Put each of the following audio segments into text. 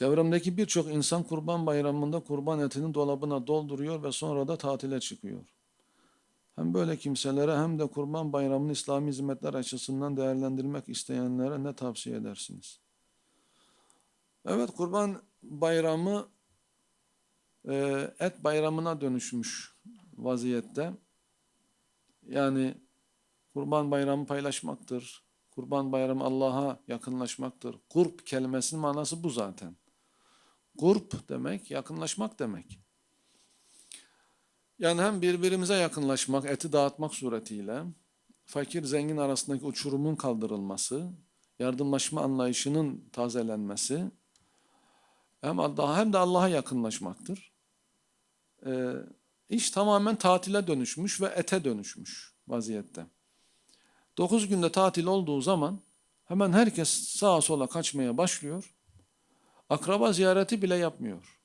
Çevremdeki birçok insan kurban bayramında kurban etini dolabına dolduruyor ve sonra da tatile çıkıyor. Hem böyle kimselere hem de kurban bayramını İslami hizmetler açısından değerlendirmek isteyenlere ne tavsiye edersiniz? Evet kurban bayramı e, et bayramına dönüşmüş vaziyette. Yani kurban bayramı paylaşmaktır. Kurban bayramı Allah'a yakınlaşmaktır. Kurp kelimesinin manası bu zaten. Kurp demek yakınlaşmak demek. Yani hem birbirimize yakınlaşmak, eti dağıtmak suretiyle fakir zengin arasındaki uçurumun kaldırılması, yardımlaşma anlayışının tazelenmesi hem daha hem de Allah'a yakınlaşmaktır. Ee, iş tamamen tatile dönüşmüş ve ete dönüşmüş vaziyette. Dokuz günde tatil olduğu zaman hemen herkes sağa sola kaçmaya başlıyor. Akraba ziyareti bile yapmıyor.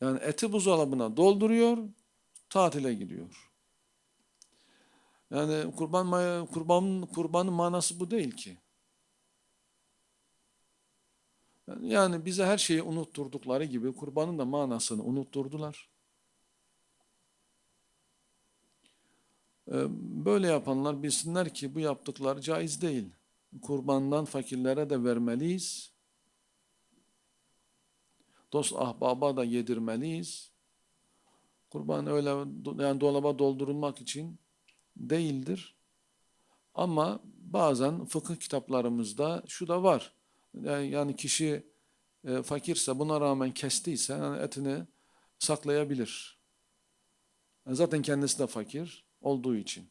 Yani eti buzdolabına dolduruyor, tatile gidiyor. Yani kurban kurban kurbanın manası bu değil ki. Yani bize her şeyi unutturdukları gibi kurbanın da manasını unutturdular. Ee, Böyle yapanlar bilsinler ki bu yaptıkları caiz değil. Kurbandan fakirlere de vermeliyiz. Dost ahbaba da yedirmeliyiz. Kurban öyle yani dolaba doldurulmak için değildir. Ama bazen fıkıh kitaplarımızda şu da var. Yani, kişi e, fakirse buna rağmen kestiyse yani etini saklayabilir. Zaten kendisi de fakir olduğu için.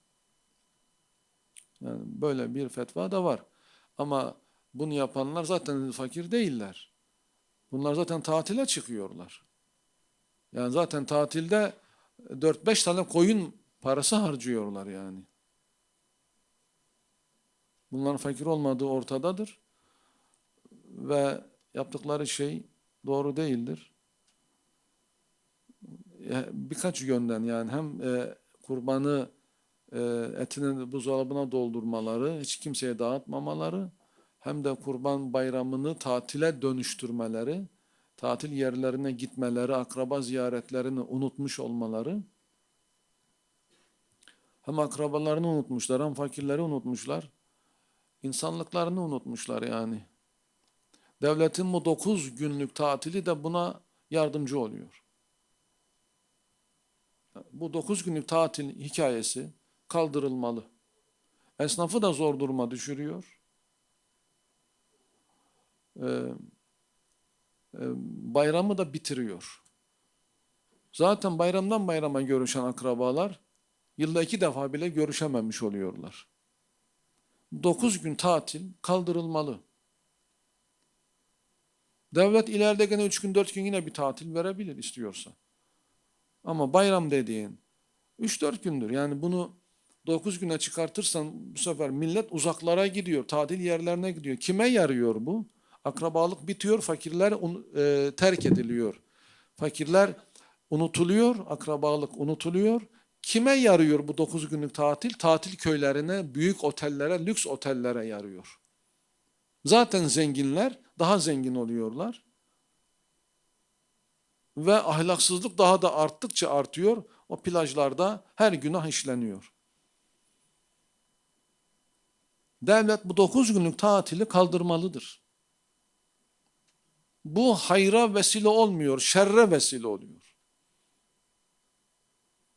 Yani böyle bir fetva da var. Ama bunu yapanlar zaten fakir değiller. Bunlar zaten tatile çıkıyorlar. Yani zaten tatilde 4-5 tane koyun parası harcıyorlar yani. Bunların fakir olmadığı ortadadır. Ve yaptıkları şey doğru değildir. Birkaç yönden yani hem e, kurbanı etini buzdolabına doldurmaları, hiç kimseye dağıtmamaları hem de kurban bayramını tatile dönüştürmeleri, tatil yerlerine gitmeleri, akraba ziyaretlerini unutmuş olmaları hem akrabalarını unutmuşlar hem fakirleri unutmuşlar. insanlıklarını unutmuşlar yani. Devletin bu 9 günlük tatili de buna yardımcı oluyor. Bu 9 günlük tatil hikayesi kaldırılmalı. Esnafı da zor duruma düşürüyor. Ee, e, bayramı da bitiriyor. Zaten bayramdan bayrama görüşen akrabalar yılda iki defa bile görüşememiş oluyorlar. 9 gün tatil kaldırılmalı. Devlet ileride gene 3 gün 4 gün yine bir tatil verebilir istiyorsa. Ama bayram dediğin 3-4 gündür. Yani bunu 9 güne çıkartırsan bu sefer millet uzaklara gidiyor, tatil yerlerine gidiyor. Kime yarıyor bu? Akrabalık bitiyor, fakirler e, terk ediliyor. Fakirler unutuluyor, akrabalık unutuluyor. Kime yarıyor bu 9 günlük tatil? Tatil köylerine, büyük otellere, lüks otellere yarıyor. Zaten zenginler daha zengin oluyorlar. Ve ahlaksızlık daha da arttıkça artıyor. O plajlarda her günah işleniyor. Devlet bu 9 günlük tatili kaldırmalıdır. Bu hayra vesile olmuyor, şerre vesile oluyor.